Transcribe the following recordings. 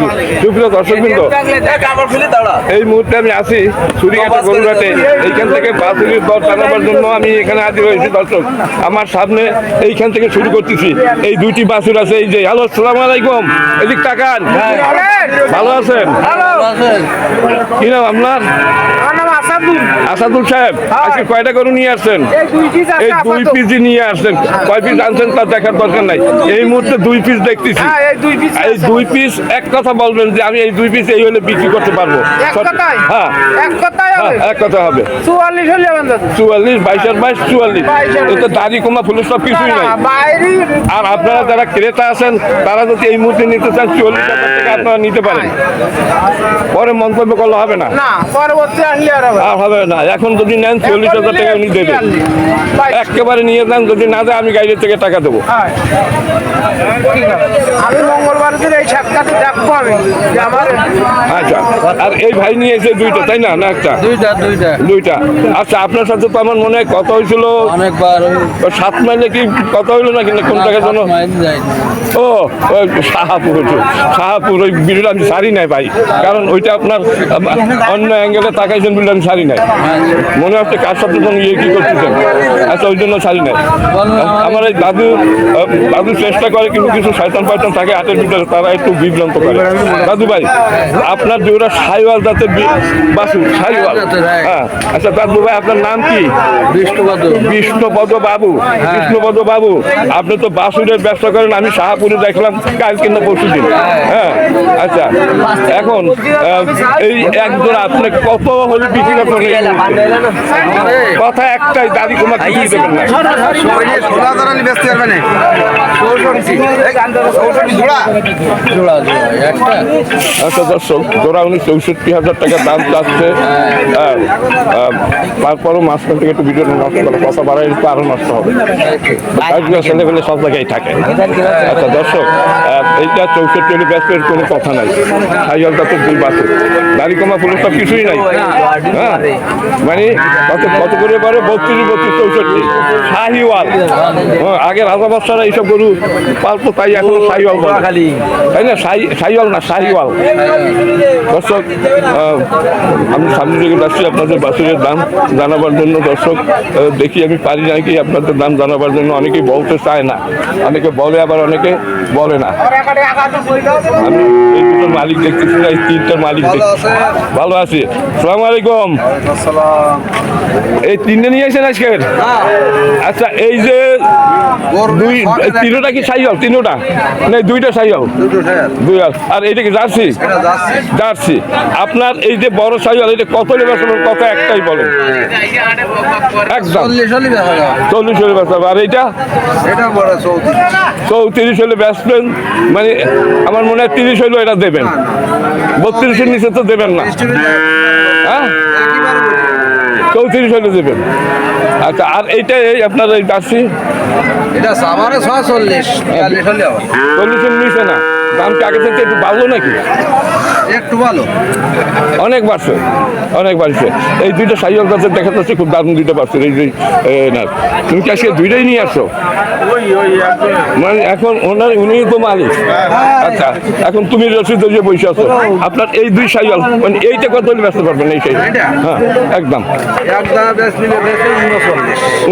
করছি সুপ্রিয় দর্শক বিন্দু এই মুহূর্তে আমি আছি সুরিঘাটা গরুঘাটে এইখান থেকে বাসুরির দর জানাবার জন্য আমি এখানে হাজির হয়েছি দর্শক। আমার সামনে এইখান থেকে শুরু করতেছি। এই দুইটি বাসুর আছে এই যে হ্যালো সালাম আলাইকুম। এদিক তাকান। ভালো আছেন? কি নাম আপনার? আসাদুল সাহেব আজকে কয়টা গরু নিয়ে আসছেন? এই দুই পিসই নিয়ে আসছেন। কয় পিস আনছেন তার দেখার দরকার নাই। এই মুহূর্তে দুই পিস দেখতেছি। এই দুই পিস এক কথা বলবেন যে আমি এই দুই পিস এই হলে বিক্রি করতে পারব। হ্যাঁ। এক কথায় হ্যাঁ, হবে? কথা চুয়াল্লিশ হলে চুয়াল্লিশ বাইশ আর বাইশ। চুয়াল্লিশ আর দাড়ি কমা ফুল সব কিছুই নাই। আর আপনারা যারা ক্রেতা আছেন তারা যদি এই মুহূর্তে নিতে চান চুয়াল্লিশ হাজার টাকা আপনারা নিতে পারেন। পরে মন্তব্য করলে হবে না। না পরবর্তী আসলে আর হবে আর হবে না। এখন যদি নেন চল্লিশ হাজার টাকা উনি দেবেন একেবারে নিয়ে যান যদি না দেয় আমি গাড়ি থেকে টাকা দেবো। হ্যাঁ। আমি মঙ্গলবার দিন এই সাক্ষাতে দেখব আমি। আচ্ছা আর এই ভাই নিয়ে এসে দুইটা তাই না? না একটা? দুইটা দুইটা। দুইটা। আচ্ছা আপনার সাথে তো আমার মনে হয় কথা হয়েছিল অনেকবার সাত মাইলে কি কথা হইল না কিন্তু কোন টাকার জন্য ও শাহাপুর শাহাপুর ওই বিলটা আমি সারি নাই ভাই। কারণ ওইটা আপনার অন্য অ্যাঙ্গেলে তাকাইছেন বিলটা আমি সারি নাই। মনে হচ্ছে কার সাথে ইয়ে কি করতেছেন আচ্ছা ওই জন্য সারি নাই। আমার এই দাদু দাদু চেষ্টা করে কিন্তু কিছু শয়তান পায়তান থাকে হাতের ভিতরে তারা একটু বিভ্রান্ত করে। দাদু ভাই আপনার যে ওরা সাইওয়াল জাতের বাসু সাইওয়াল? হ্যাঁ। হ্যাঁ আচ্ছা দাদু ভাই আপনার নাম কি? বিষ্ণুপদ। বিষ্ণুপদ বাবু। বিষ্ণুপদ বাবু আপনি তো বাসুরের ব্যবসা করেন আমি শাহাপুরে দেখলাম কাল কিনা পরশু দিন। হ্যাঁ। আচ্ছা এখন এই একজন আপনি কত হলে বিক্রি কথা একটাই দাদি তোমার কিছুই দেবেন না। আচ্ছা উনি চৌষট্টি হাজার টাকা দাম চাচ্ছে। হ্যাঁ, তারপরও মাঝখান থেকে একটু কথা আরও হবে। ছেলে পেলে সব জায়গায় থাকে। আচ্ছা দর্শক এইটা চৌষট্টি কোনো কথা নাই। সাইকেলটা তো কিছুই নাই। হ্যাঁ মানে কত কত করে পারে? বত্রিশ বত্রিশ চৌষট্টি। শাহিওয়াল। হ্যাঁ, আগে রাজা বাচ্চারা এইসব গরু পালতো তাই এখন শাহিওয়াল বলে। তাই না? শাহি শাহিওয়াল না শাহিওয়াল। দর্শক আমি সামনে থেকে যাচ্ছি আপনাদের বাসুরের দাম জানাবার জন্য। দর্শক দেখি আমি পারি নাকি আপনাদের দাম জানাবার জন্য। অনেকেই বলতে চায় না। অনেকে বলে আবার অনেকে বলে না। আমি এই দুটোর মালিক দেখতেছি না এই তিনটার মালিক দেখতেছি। ভালো আছি। সালাম আলাইকুম। এই তিনটে নিয়ে আসেন আজকের? আচ্ছা এই যে দুই তিনোটা কি সাইয়াল তিনোটা? না দুইটা সাইয়াল দুই আর আর এইটা কি জার্সি? জার্সি। আপনার এই যে বড় সাইয়াল এটা কত লেবার কত একটাই বলেন। একদম। চল্লিশ হলে ব্যস্ত আর এইটা? চৌত্রিশ। হলে ব্যস্তেন মানে আমার মনে হয় তিরিশ হইলেও এটা দেবেন। বত্রিশের নিচে তো দেবেন না। হ্যাঁ? চৌত্রিশ হলে দেবেন। আচ্ছা আর এইটা এই আপনার এই জার্সি এটা সামারে ছয় চল্লিশ চল্লিশ হলে চল্লিশের নিচে না। দাম কি আগে থেকে একটু বাড়লো নাকি? একটু ভালো। অনেক বাড়ছে অনেক বাড়ছে। এই দুইটা সাইকেল কাছে দেখা যাচ্ছে খুব দারুণ দুইটা বাড়ছে। এই যে না তুমি কি আজকে দুইটাই নিয়ে আসো মানে এখন ওনার উনি তো মালিক। আচ্ছা এখন তুমি রসিদ যে বসে আছো। আপনার এই দুই সাইকেল মানে এইটা কত হলে ব্যস্ত পারবেন এই এইটা? হ্যাঁ একদম।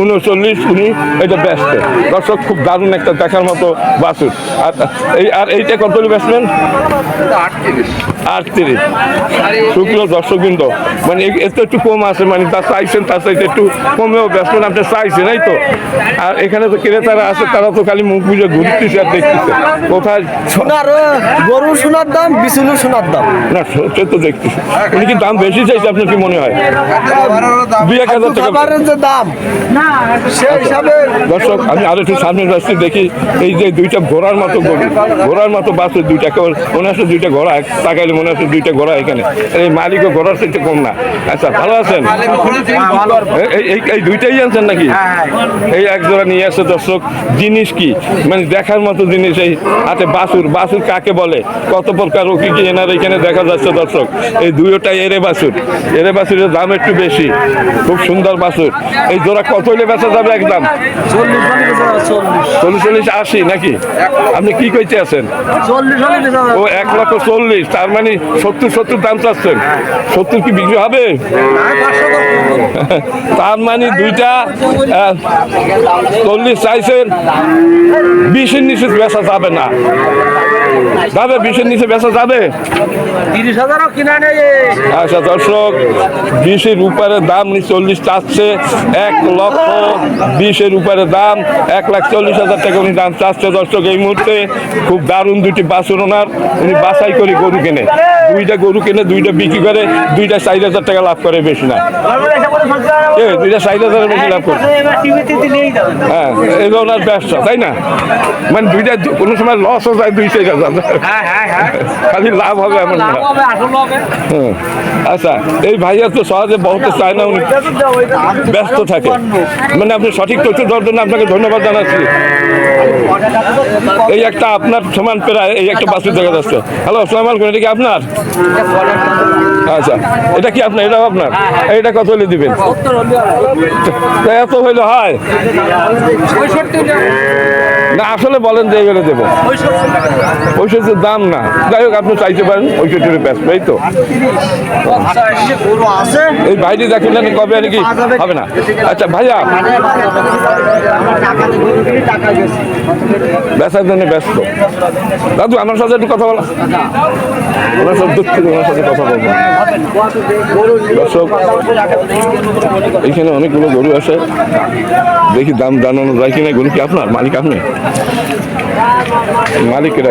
উনচল্লিশ। উনি এটা ব্যস্ত। দর্শক খুব দারুণ একটা দেখার মতো বাসুর। আর এই আর এইটা কত হলে ব্যস্তেন আটত্রিশ। শুক্র দর্শকবৃন্দ মানে এতে একটু কম আছে মানে তার চাইছেন তার চাইতে একটু কমেও ব্যস্ত আপনি চাইছেন এই তো? আর এখানে তো ক্রেতারা আছে তারা তো খালি মুখ বুঝে ঘুরতেছে আর দেখতেছে। কোথায়? সোনার গরু সোনার দাম বিচুলু সোনার দাম। না সে তো দেখতেছে। উনি কি দাম বেশি চাইছে আপনার কি মনে হয়? দুই এক হাজার টাকা। যে দাম সেই হিসাবে দর্শক আমি আরও একটু সামনে যাচ্ছি দেখি এই যে দুইটা ঘোড়ার মতো গরু ঘোড়ার মতো বাসের দুইটা কেবল মনে হচ্ছে দুইটা ঘোড়া এক তাকাইলে দেখলে মনে হচ্ছে দুইটা ঘোড়া এখানে। এই মালিকও ঘোড়ার সাথে কম না। আচ্ছা ভালো আছেন? এই- দুইটাই আনছেন নাকি? এই এক জোড়া নিয়ে আসছে দর্শক, জিনিস কি? মানে দেখার মতো জিনিস এই হাতে বাসুর। বাসুর কাকে বলে? কত প্রকার ও কি কি এনার এখানে দেখা যাচ্ছে দর্শক? এই দুইটাই এরে বাসুর। এরে বাসুরের দাম একটু বেশি। খুব সুন্দর বাসুর। এই জোড়া কত হইলে বেচা যাবে একদম? চল্লিশ হলে চল্লিশ আশি নাকি? আপনি কি কইতে আছেন? হলে। ও এক লক্ষ চল্লিশ, তার মানে সত্তর সত্তর দাম চাচ্ছেন। সত্তর কি বিক্রি হবে? তার মানে দুইটা চল্লিশ চাইছেন বিশের নিচে বেচা যাবে না। যাবে বিশের নিচে বেচা যাবে? আচ্ছা দর্শক বিশের উপরে দাম চল্লিশ চাচ্ছে এক লক্ষ বিশের উপরে দাম এক লাখ চল্লিশ হাজার টাকা উনি দাম চাচ্ছে। দর্শক এই মুহূর্তে খুব দারুণ দুটি বাছুর ওনার। উনি বাছাই করে গরু কেনে। দুইটা গরু কেনে দুইটা বিক্রি করে দুইটা চার হাজার টাকা লাভ করে বেশি না। দুইটা চার হাজারের বেশি লাভ করে। হ্যাঁ এই ওনার ব্যবসা তাই না? মানে দুইটা কোনো সময় লসও যায় দুই চার হাজার। হ্যাঁ হ্যাঁ হ্যাঁ। খালি লাভ হবে এমন না। হবে আসল হবে। আচ্ছা এই ভাইয়া তো সহজে বলতে চায় না উনি ব্যস্ত থাকে। মানে আপনি সঠিক তথ্য দেওয়ার জন্য আপনাকে ধন্যবাদ জানাচ্ছি। এই একটা আপনার সমান প্রায় এই একটা বাসে দেখা যাচ্ছে। হ্যালো আসসালাম আলাইকুম এটা কি আপনার? আচ্ছা এটা কি আপনার? এটাও আপনার? এইটা কত হলে দিবেন? এত হইলে হয়? না, আসলে বলেন যে এগুলো দেবো। পঁয়ষট্টির দাম না। যাই হোক, আপনি চাইতে পারেন পঁয়ষট্টির ব্যস্ত, এই তো। এই বাইরে দেখেন না কবে আর কি হবে না। আচ্ছা ভাইয়া। বেচার জন্য ব্যস্ত। দাদু, আমার সাথে একটু কথা বলা। ওনার সব দুঃখ থেকে ওনার সাথে কথা বলব দর্শক এইখানে অনেকগুলো গরু আছে দেখি দাম জানানো যায় কিনা, গরু কি আপনার? মালিক আপনি? মালিক কেটা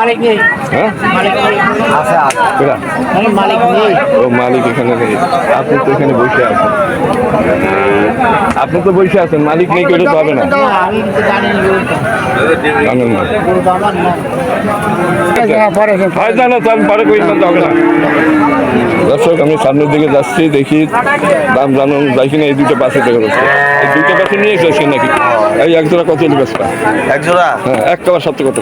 মালিক নেই। হ্যাঁ? মালিক নেই। ও মালিক এখানে নেই। আপনি তো এখানে বসে আছেন। আপনি তো বসে আছেন মালিক নেই কেউ তো হবে না। আমি জানেন না। হয় জানো তো আমি পরে কই হবে না। দর্শক আমি সামনের দিকে যাচ্ছি দেখি দাম জানানো যাই কিনা এই দুটো পাশে দেখা যাচ্ছে এই দুটো পাশে নিয়ে গেছেন নাকি? এই এক জোড়া কত ব্যবসা এক জোড়া? হ্যাঁ এক কালার সাথে কত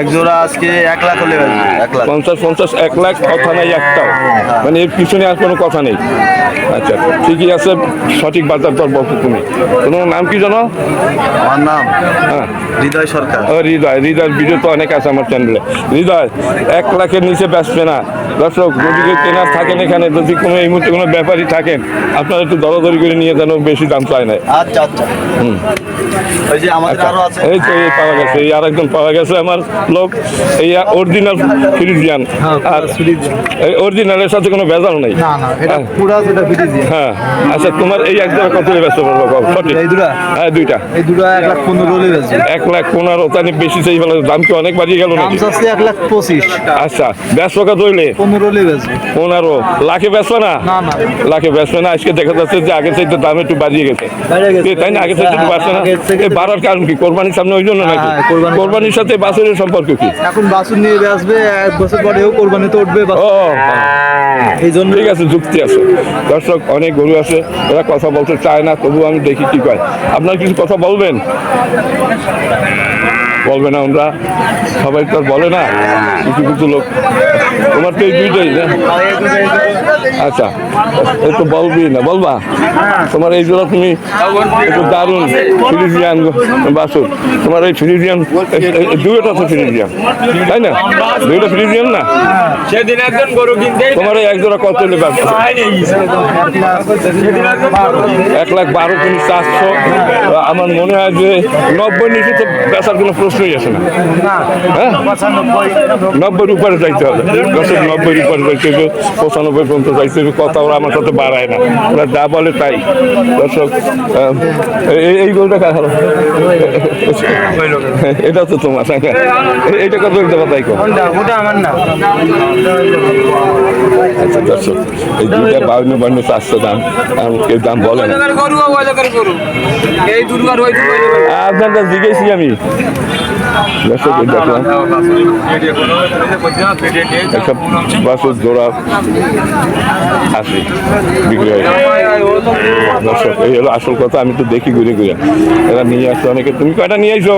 এক জোড়া আজকে এক লাখ হলে এক লাখ। পঞ্চাশ পঞ্চাশ এক লাখ কথা নেই একটাও। মানে এর পিছনে আর কোনো কথা নেই। আচ্ছা ঠিকই আছে সঠিক বাজার দর বলছো তুমি। তোমার নাম কি জানো? আমার নাম হ্যাঁ। হৃদয় সরকার। ও হৃদয় হৃদয়ের ভিডিও তো অনেক আছে আমার চ্যানেলে হৃদয় এক লাখের নিচে বেচবে না। দর্শক যদি কেউ কেনার থাকেন এখানে যদি কোনো এই মুহূর্তে কোনো ব্যাপারই থাকেন আপনারা একটু দরদরি করে নিয়ে যেন বেশি দাম চায় না। আচ্ছা আচ্ছা। ওই যে আমাদের আরও আছে। এই তো এই পাওয়া গেছে। এই আর একজন পাওয়া গেছে আমার লোক এই অরিজিনাল ফ্রিজিয়ান আর এই অরিজিনালের সাথে কোনো ভেজাল নেই। না না এটা। পুরা যেটা হ্যাঁ। আচ্ছা তোমার এই এক কত ব্যস্ত পারব সঠিক। এই দুটা? হ্যাঁ দুইটা। এই দুটো এক লাখ পনেরো হলে বেচবো এক লাখ পনেরো তাহলে বেশি চাই দাম কি অনেক বাড়িয়ে গেল দাম লাখ আচ্ছা ব্যস্ত কত হইলে? হলে বেচবো লাখে বেচবে না? না, না। লাখে বেচবে না আজকে দেখা যাচ্ছে যে আগের চাইতে দাম একটু বাড়িয়ে গেছে। তাই না? আগের চাইতে বাড়ছে না? বাড়ার কারণ কি? কোরবানির সামনে ওই জন্য নাকি? হ্যাঁ, কোরবানির- কোরবানির সাথে বাছুরের সম্পর্ক কি? এখন বাসুর নিয়ে বেচবে এক বছর পরেও কোরবানিতে উঠবে ও এই জন্য ঠিক আছে যুক্তি আছে। দর্শক অনেক গরু আছে ওরা কথা বলতে চায় না তবু আমি দেখি কি কয়। আপনার কিছু কথা বলবেন? বলবে না আমরা সবাই তো আর বলে না কিছু কিছু লোক তোমার তো এই দুইটাই না? আচ্ছা এই তো বলবি না বলবা? তোমার এই জোড়া তুমি একটু দারুণ ফ্রিজিয়ান বাসুর তোমার এই ফ্রিজিয়ান দুইটা তো ফ্রিজিয়ান তাই না? দুইটা ফ্রিজিয়ান না? সেদিন একজন গরু কিনতে তোমার এই এক জোড়া কত ব্যবসা এক লাখ বারো তিন চারশো। আমার মনে হয় যে নব্বই নিচে তো বেচার কোনো প্রশ্নই আসে না। হ্যাঁ? নব্বইয়ের উপরে যাইতে হবে। দশের নব্বইয়ের উপরে যাইতে হবে পঁচানব্বই পর্যন্ত হবে কথা ওরা আমার সাথে বাড়ায় না। ওরা যা বলে তাই। দর্শক এই- গরুটা কার হলো? এটা তো তোমার হ্যাঁ। এ- কত দেবো তাই ওটা আমার না আচ্ছা দর্শক এই দুইটা বাউন্ন বাউন্ন চারশো দাম। কেউ দাম বলে না। গরু ওই লোকের গরু এই দুর্গার ওই দুর্গার আপনার কাছে জিজ্ঞেসি আমি দর্শক দেখলাম বাসের জোড়া বিক্রি হয়। দর্শক এই হলো আসল কথা আমি তো দেখি ঘুরে ঘুরে। এরা নিয়ে আসছে অনেকে। তুমি কয়টা নিয়ে আইছো?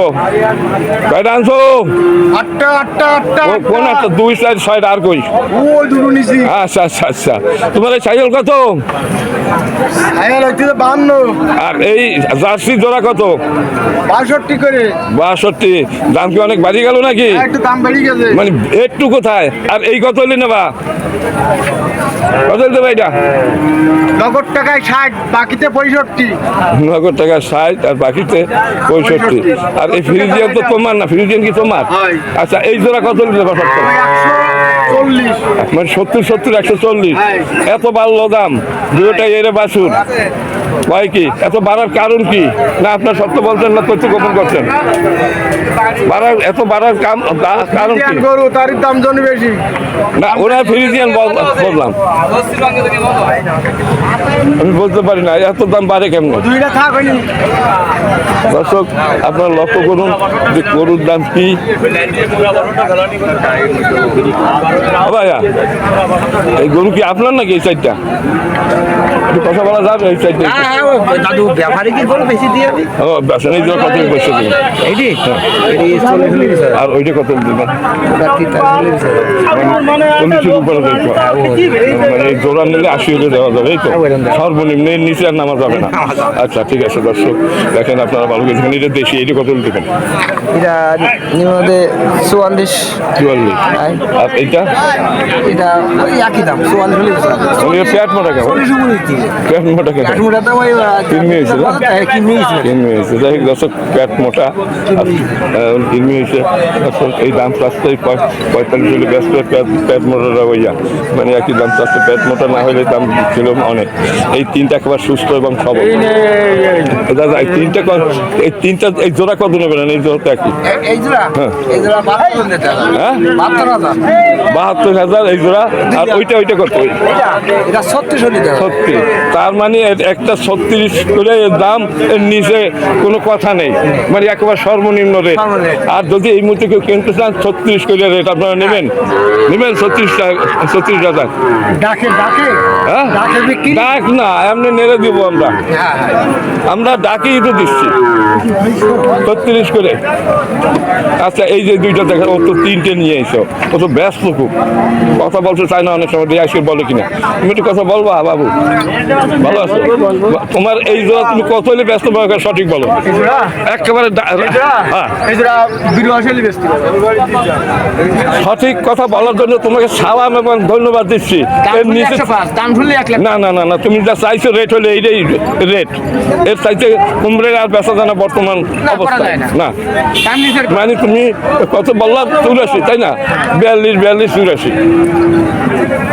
কয়টা আনছো? আটটা আটটা আটটা কোন একটা দুই চার ছয়টা আর কই? আচ্ছা আচ্ছা আচ্ছা। তোমার এই সাইকেল কত? আর এই জার্সি জোড়া কত? বাষট্টি করে। বাষট্টি। দাম কি অনেক বাড়ি গেল নাকি? একটু দাম গেছে। মানে একটু কোথায়? আর এই কত হলে নেবা। কত হলে দেবা এটা। নগদ টাকায় ষাট বাকিতে পঁয়ষট্টি। নগদ টাকা ষাট আর বাকিতে পঁয়ষট্টি। আর এই ফ্রিজিয়ান তো তোমার না ফ্রিজিয়ান কি তোমার? আচ্ছা এই জোড়া কত হলে দেবা মানে সত্তর সত্তর একশো চল্লিশ। এত বাড়লো দাম দুটোটাই এরে বাসুর ভাই কি? এত বাড়ার কারণ কি? না আপনার সত্য বলছেন না তথ্য গোপন করছেন? বাড়ার এত বাড়ার কারণ কি? গরু তার দাম জন বেশি। না ওরা ফ্রিজিয়ান বল- বললাম। আমি বলতে পারি না এত দাম বাড়ে কেমন? দর্শক আপনারা লক্ষ্য করুন যে গরুর দাম কি। ভাইয়া এই গরু কি আপনার নাকি এই সাইডটা একটু কথা বলা যাবে এই সাইডটা দাদু ব্যাপারে কি বলো বেশি দিয়ে আমি? ও ব্যবসা নেই কত এইটি আর ওইটা কত দিবেন ওটা মানে এই জোড়া নিলে আশি হলে দেওয়া যাবে এই তো? সর্বনিম্ন এর নিচে আর নামা যাবে না। আচ্ছা ঠিক আছে দর্শক দেখেন আপনারা ভালো গেছেন এটা দেশি এইটা কত দেবেন এটা নিম্নদে চুয়াল্লিশ। চুয়াল্লিশ। আর এইটা? এটা ওই একই দাম চুয়াল্লিশ হলে দিছে মানে মোটা কেমন? মোটা হয়েছে? হয়েছে। যাই হোক দর্শক মোটা হয়েছে। এই দাম চাচ্ছে পঁয়তাল্লিশ হলে ব্যস্ত মোটাটা হইয়া মানে একই দাম চাচ্ছে পেট মোটা না হলে দাম ছিল অনেক। এই তিনটা একেবারে সুস্থ এবং সবল। দাদা এই তিনটা এই তিনটা এই জোড়া কত নেবেন? এই জোড়াটা একই। হ্যাঁ। বাহাত্তর হ্যাঁ? হাজার। এই জোড়া। আর ওইটা ওইটা কত? ছত্রিশ। তার মানে একটা ছত্রিশ করে এর দাম এর নিচে কোনো কথা নেই। মানে একেবারে সর্বনিম্ন রেট আর যদি এই মুহূর্তে কেউ কিনতে চান ছত্রিশ করে রেট আপনারা নেবেন। নেবেন ছত্রিশ টাকা ছত্রিশ হাজার। ডাকে ডাকে? হ্যাঁ? ডাকে ডাক না এমনি নেড়ে দিব আমরা। হ্যাঁ হ্যাঁ। আমরা ডাকিয়ে তো দিচ্ছি। ছত্রিশ করে। আচ্ছা এই যে দুইটা দেখেন ও তো তিনটে নিয়ে এসো। ও তো ব্যস্ত খুব। কথা বলতে চায় না অনেক সময় দিয়ে আসে বলে কিনা। তুমি একটু কথা বলবা বাবু। ভালো আছো? তোমার এই জোড়া তুমি কত হলে ব্যস্ত পাবে সঠিক বলো। একেবারে হ্যাঁ। সঠিক কথা বলার জন্য তোমাকে সালাম এবং ধন্যবাদ দিচ্ছি। না না না না তুমি যা চাইছো রেট হলে এইটাই রেট এর চাইতে কুমড়ের আর বেচা জানা বর্তমান অবস্থায়। না। মানে তুমি কত বললাম চুরাশি তাই না? বিয়াল্লিশ বিয়াল্লিশ চুরাশি।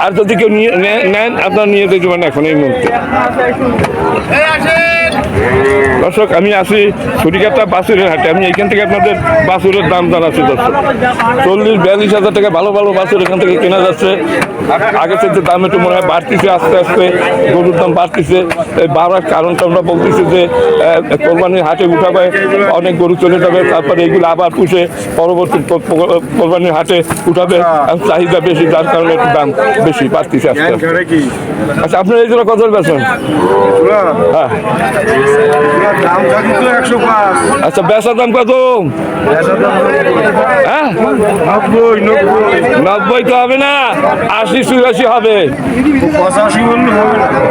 আর যদি কেউ নিয়ে নেন আপনার নিয়ে যেতে পারেন এখন এই মুহূর্তে দর্শক আমি আছি ছুটিকাটা বাসুরের হাটে। আমি এখান থেকে আপনাদের বাসুরের দাম জানাচ্ছি দর্শক। চল্লিশ বিয়াল্লিশ হাজার টাকা ভালো ভালো বাসুর এখান থেকে কেনা যাচ্ছে। আগে থেকে দাম একটু মনে হয় বাড়তিছে আস্তে আস্তে গরুর দাম বাড়তিছে। এই বাড়ার কারণটা আমরা বলতেছি যে কোরবানির হাটে উঠাবে অনেক গরু চলে যাবে তারপরে এইগুলো আবার পুষে পরবর্তী কোরবানির হাটে উঠাবে। আর চাহিদা বেশি যার কারণে একটু দাম বেশি বাড়তিছে আস্তে আস্তে। আচ্ছা আপনার এই জন্য কত বেছেন হ্যাঁ। আচ্ছা বেচার দাম কত? হ্যাঁ? নব্বই তো হবে না, আশি, চুরাশি হবে।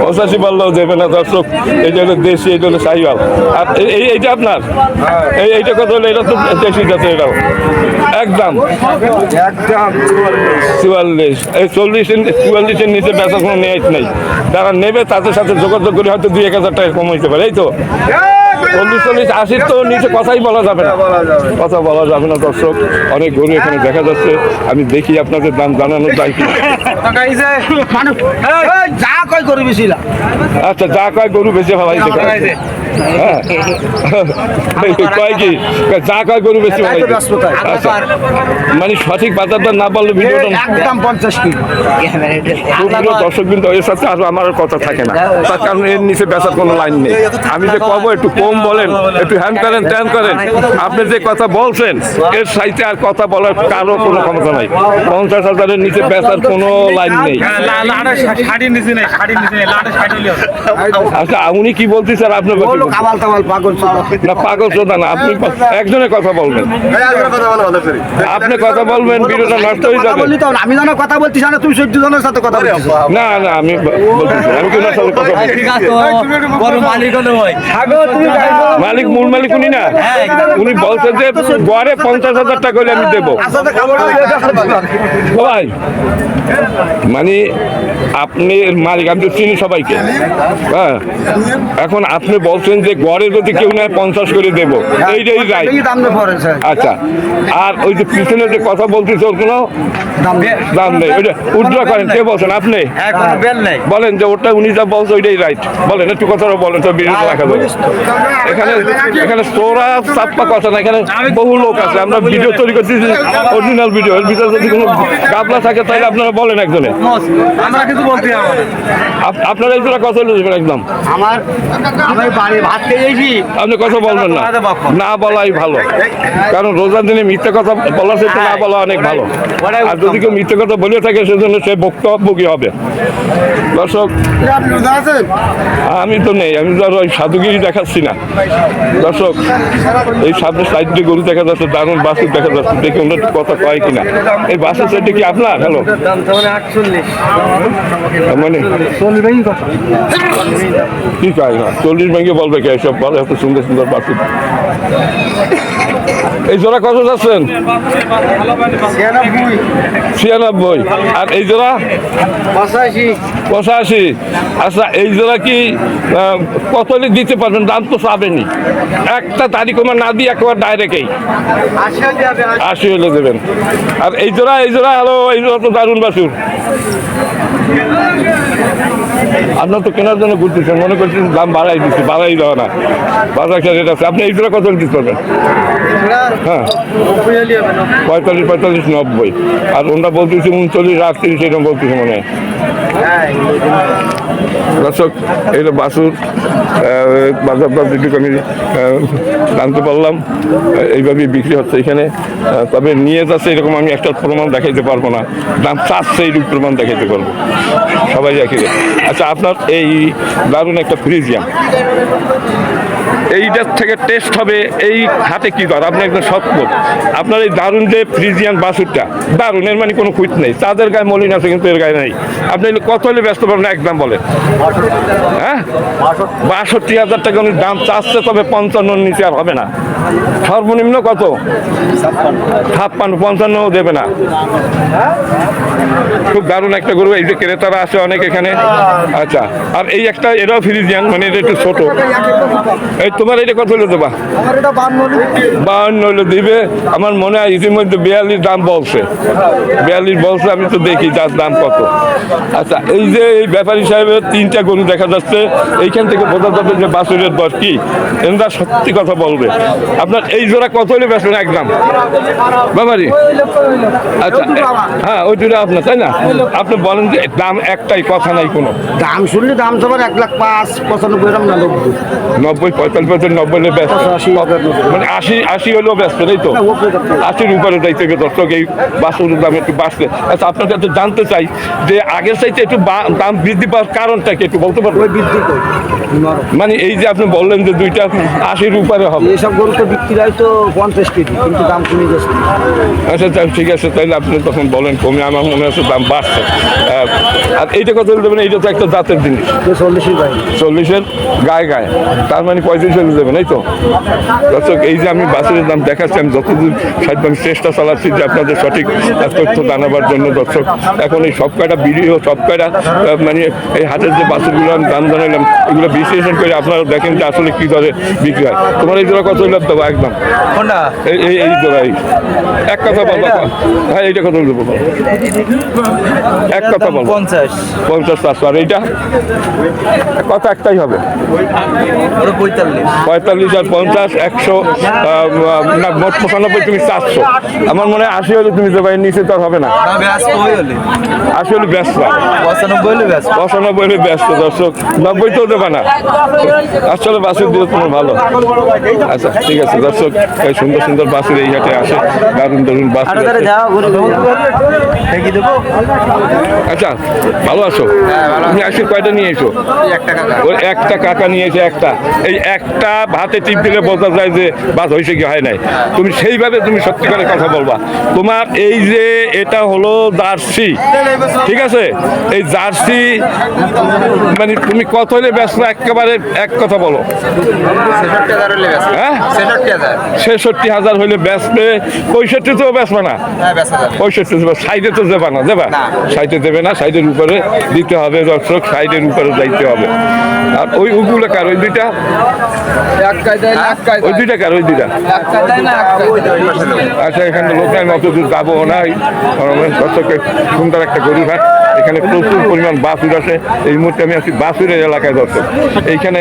পঁচাশি বললেও দেবে না দর্শক, এই জন্য দেশি, এই জন্য এই এইটা আপনার? এই, এইটা কত হলো? এটা তো দেশি যাচ্ছে এটাও। একদম। চুয়াল্লিশ। এই চল্লিশ চুয়াল্লিশের নিচে বেচা কোনো নেট নেই। যারা নেবে, তাদের সাথে যোগাযোগ করে হয়তো দুই এক হাজার টাকা কম হইতে পারে, এই তো? Tchau! চল্লিশ চল্লিশ আশির তো নিচে কথাই বলা যাবে না। কথা বলা যাবে না দর্শক। অনেক গরু এখানে দেখা যাচ্ছে। আমি দেখি আপনাদের দাম জানানো যায় কি। যা কয় আচ্ছা যা কয় গরু বেঁচে ফেলাই হ্যাঁ। কয় কি? যা কয় গরু বেশি। আচ্ছা। মানে সঠিক বাজার দর না বললে ভিডিওটা একদম পঞ্চাশ কি? দর্শক বিন্দু এর সাথে আরও আমার কথা থাকে না। তার কারণ এর নিচে বেচার কোনো লাইন নেই। আমি যে কব একটু কম বলেন একটু হ্যান করেন ত্যান করেন। আপনি যে কথা বলছেন এর সাইতে আর কথা বলার কারও কোনো ক্ষমতা নাই। পঞ্চাশ হাজারের নিচে বেচার কোনো লাইন নেই। আচ্ছা উনি কি বলছি স্যার আপনার পাগল না পাগল শ্রোতা না আপনি একজনের কথা বলবেন। আপনি কথা বলবেন ভিডিওটা নষ্ট হয়ে কথা যাবে। আমি জানো কথা বলছি না তুমি সহ্য জনের সাথে কথা বলছিস। না না আমি ব- বলতেছি না। আমি কেন সাথে কথা বলছি মালিক মূল মালিক উনি না? উনি বলছেন যে গড়ে পঞ্চাশ হাজার টাকা করে আমি দেবো। সবাই মানে আপনি মালিক আমি তো চিনি সবাইকে। হ্যাঁ এখন আপনি বলছেন যে গড়ে যদি কেউ নেয় পঞ্চাশ করে দেবো। এইটাই স্যার আচ্ছা আর ওই যে পিছনে যে কথা বলতেছে ওর কোনো দাম নেই। ওইটা উদ্রা করেন কে বলছেন আপনি? নাই। বলেন যে ওটা উনি যা বলছে ওইটাই রাইট। বলেন একটু কথাটা বলেন তো বিরোধী রাখা এখানে এখানে তোরা চাপ্পা কথা না এখানে বহু লোক আছে। আমরা ভিডিও তৈরি করছি অরিজিনাল ভিডিও এর ভিতরে যদি কোনো গাবলা থাকে তাহলে আপনারা বলেন একজনে। আমরা কিছু বলতে আপনারা এই কথা বলে দেবেন একদম। আমার আমি বাড়ি ভাত খেয়েছি আপনি কথা বলবেন না। না বলাই ভালো। কারণ রোজার দিনে মিথ্যে কথা বলার সাথে না বলা অনেক ভালো। আর যদি কেউ মিথ্যে কথা বলে থাকে সেজন্য সে বক্তব্যী হবে। দর্শক আমি তো নেই আমি তো আর ওই সাধুগিরি দেখাচ্ছি না। দর্শক এই সামনে সাইডে গরু দেখা যাচ্ছে দারুণ বাসুর দেখা যাচ্ছে দেখি অন্য কথা কয় কিনা। এই বাসের সাইডে কি আপনার? হ্যালো মানে? কি কয় না? চল্লিশ ব্যাংকে বলবে কে সব বলে এত সুন্দর সুন্দর বাসুর। এই জোড়া কত যাচ্ছেন? ছিয়ানব্বই। আর এই জোড়া? পঁচাশি। আচ্ছা এই জোড়া কি আহ, কত দিতে পারবেন? দাম তো চাবেনি একটা তারিখ আমার না দিয়ে একবার ডাইরেক্টেই আশি হলে দেবেন। আর এই জোড়া এই জোড়া হলো এই জোড়া তো দারুণ বাসুর আপনার তো কেনার জন্য ঘুরতেছেন মনে করছেন দাম বাড়াই দিচ্ছে বাড়াই দেওয়া না। বাজার রেট আছে আপনি এই জোড়া কত দিতে পারবেন? হ্যাঁ। পঁয়তাল্লিশ পঁয়তাল্লিশ নব্বই। আর ওনারা বলতেছি উনচল্লিশ আটত্রিশ এরকম বলতেছে মনে হয়। দর্শক এইটা বাসুর বাজার দর যেটুকু আমি জানতে পারলাম এইভাবে এইভাবেই বিক্রি হচ্ছে এখানে। তবে নিয়ে যাচ্ছে এরকম আমি একটা প্রমাণ দেখাইতে পারব না। দাম চাচ্ছে এইরূপ প্রমাণ দেখাইতে পারব। সবাই দেখে। আচ্ছা আপনার এই দারুণ একটা ফ্রিজিয়াম এইটার থেকে টেস্ট হবে, এই হাতে কি কর? আপনি একদম সৎপথ আপনার এই দারুণ যে ফ্রিজিয়ান বাসুরটা, দারুণ, এর মানে কোনো খুঁত নেই। তাদের গায়ে মলিন আছে, কিন্তু এর গায়ে নেই। আপনি কত হলে ব্যস্ত পাবেন একদম বলে হ্যাঁ? বাষট্টি হাজার টাকা উনি দাম চাচ্ছে, তবে পঞ্চান্ন নিচে আর হবে না। সর্বনিম্ন কত? ছাপ্পান্ন পঞ্চান্ন দেবে না। খুব দারুণ একটা গরু, এই যে ক্রেতারা আসে অনেক এখানে। আচ্ছা আর এই একটা এটাও ফ্রিজিয়ান মানে এটা একটু ছোট। এই তোমার এটা কত হলে দেবা? এটা বান্ন দিবে। আমার মনে হয় ইতিমধ্যে বিয়াল্লিশ দাম বলছে। বিয়াল্লিশ বলছে আমি তো দেখি যার দাম কত। আচ্ছা এই যে এই ব্যাপারী সাহেবের তিনটা গরু দেখা যাচ্ছে এইখান থেকে বোঝা যাবে যে বাসুরের দর কি। এরা সত্যি কথা বলবে। আপনার এই জোড়া কত হলে বেসবেন একদম? ব্যাপারী? আচ্ছা হ্যাঁ ওই দুটো আপনার তাই না? আপনি বলেন যে দাম একটাই কথা নাই কোনো। দাম শুনলে দাম তো আবার এক লাখ পাঁচ পঁচানব্বই নব্বই পঁয়তাল্লিশ পঁয়তাল্লিশ নব্বই ব্যস্ত। মানে আশি আশি হলেও ব্যস্ত নেই তো? যাচ্ছে। আশির উপরে যাইতে হবে দর্শক এই বাসুর দাম একটু বাড়ছে। আচ্ছা আপনার কাছে জানতে চাই যে আগের চাইতে একটু দাম বৃদ্ধি পাওয়ার কারণটা কি একটু বলতে পারবেন? বৃদ্ধি মানে এই যে আপনি বললেন যে দুইটা আশির উপরে হবে। এইসব গরু তো বিক্রি হয় তো পঞ্চাশ কেজি কিন্তু দাম কমে যাচ্ছে আচ্ছা তাই ঠিক আছে তাইলে আপনি তখন বলেন কমে আমার মনে হচ্ছে দাম বাড়ছে। আর এইটা কত দেবেন এইটা তো একটা জাতের জিনিস। চল্লিশের চল্লিশের গায়ে গায়ে। তার মানে পঁয়ত্রিশ হলে দেবেন এই তো। দর্শক এই যে আমি বাসের দাম দেখাচ্ছি আমি যতদূর সাধ্য আমি চেষ্টা চালাচ্ছি যে আপনাদের সঠিক তথ্য জানাবার জন্য। দর্শক এখন এই সব কয়টা ভিডিও সব কয়টা মানে এই হাতের যে বাসেরগুলো আমি দাম জানাইলাম এগুলো বিশ্লেষণ করে আপনারা দেখেন যে আসলে কি দরে বিক্রি হয়। তোমার এই জোড়া কত লাভ দেবো একদম। এই এই এই জোড়া এই। এক কথা বলব। হ্যাঁ এইটা কত দেবো এক কথা বলব। পঞ্চাশ। পঞ্চাশ চারশো আর এইটা? কথা একটাই হবে। পঁয়তাল্লিশ। পঁয়তাল্লিশ আর পঞ্চাশ একশো না মোট পঁচানব্বই তুমি চারশো আমার মনে হয় আশি হলে তুমি দেবে নিচে তো আর হবে না। আশি হলে ব্যস্ত। পঁচানব্বই হলে ব্যস্ত পঁচানব্বই হলে ব্যস্ত দর্শক। নব্বই তো দেবে না। আসলে বাসের দিয়ে তোমার ভালো। আচ্ছা ঠিক আছে দর্শক। এই সুন্দর সুন্দর বাসের এই হাটে আসে। দারুণ দারুণ বাস আচ্ছা ভালো আছো? তুমি আজকে কয়টা নিয়ে এসো? একটা কাকা কাকা নিয়েছে একটা। এই একটা ভাতে টিপ দিলে বোঝা যায় যে বাদ হয়েছে কি হয় নাই। তুমি সেইভাবে তুমি সত্যি করে কথা বলবা। তোমার এই যে এটা হলো জার্সি ঠিক আছে? এই জার্সি মানে তুমি কত হলে ব্যস্ত একেবারে এক কথা বলো। ছেষট্টি হাজার হ্যাঁ? ছেষট্টি হাজার হইলে বেচবে পঁয়ষট্টি তো বেচবে না? হ্যাঁ ব্যস্ত পঁয়ষট্টি সাইডে তো দেবে না দেবা সাইডে দেবে না সাইডের উপরে দিতে হবে দর্শক সাইডের উপরে যাইতে হবে। আর ওই ওগুলো কার ওই দুইটা? ওই কায়দায় দুইটা ওই দুইটা? আচ্ছা এখানে লোক অত দূর যাব না। এই সুন্দর একটা গরুর হাট। এখানে প্রচুর পরিমাণ বাসুর আছে এই মুহূর্তে আমি আছি বাসুরের এলাকায় দর্শক। এইখানে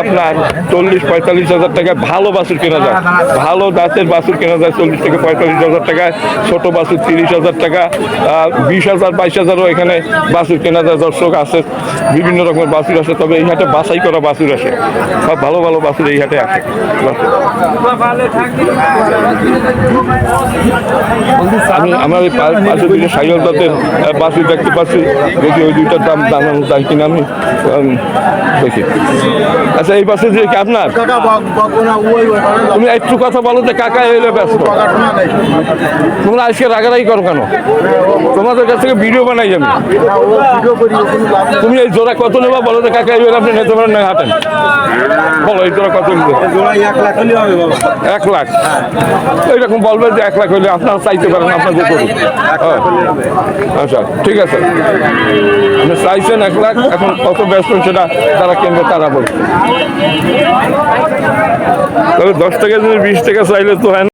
আপনার চল্লিশ পঁয়তাল্লিশ হাজার টাকায় ভালো বাসুর কেনা যায়। ভালো দাঁতের বাসুর কেনা যায় চল্লিশ থেকে পঁয়তাল্লিশ হাজার টাকায়। ছোট বাসুর তিরিশ হাজার টাকা। বিশ হাজার বাইশ হাজারও এখানে বাসুর কেনা যায়। দর্শক আছে বিভিন্ন রকমের বাসুর আছে তবে এই হাটে বাছাই করা বাসুর আসে। সব ভালো ভালো বাসুর এই হাটে আমি আমার এই পাশে দুটো সাইকেল জাতের বাসি দেখতে পাচ্ছি। দেখি ওই দুইটার দাম দাম যায় কিনা আমি দেখি। আচ্ছা এই বাসে যে আপনার? তুমি একটু কথা বলো যে কাকা এলে ব্যস্ত। তোমরা আজকে রাগারাগি করো কেন? তোমাদের কাছ থেকে ভিডিও বানাই আমি। তুমি এই জোড়া কত নেবা বলো যে কাকা এবার আপনি নিতে পারেন না হাঁটেন। বলো এই জোড়া কত এক লাখ। এইরকম বলবে যে এক লাখ হইলে আপনারা চাইতে পারেন আপনাদের করুন। হ্যাঁ। আচ্ছা ঠিক আছে। আপনি চাইছেন এক লাখ এখন কত ব্যস্ত সেটা তারা কিনবে তারা বলবে। তবে দশ টাকা যদি বিশ টাকা চাইলে তো হয়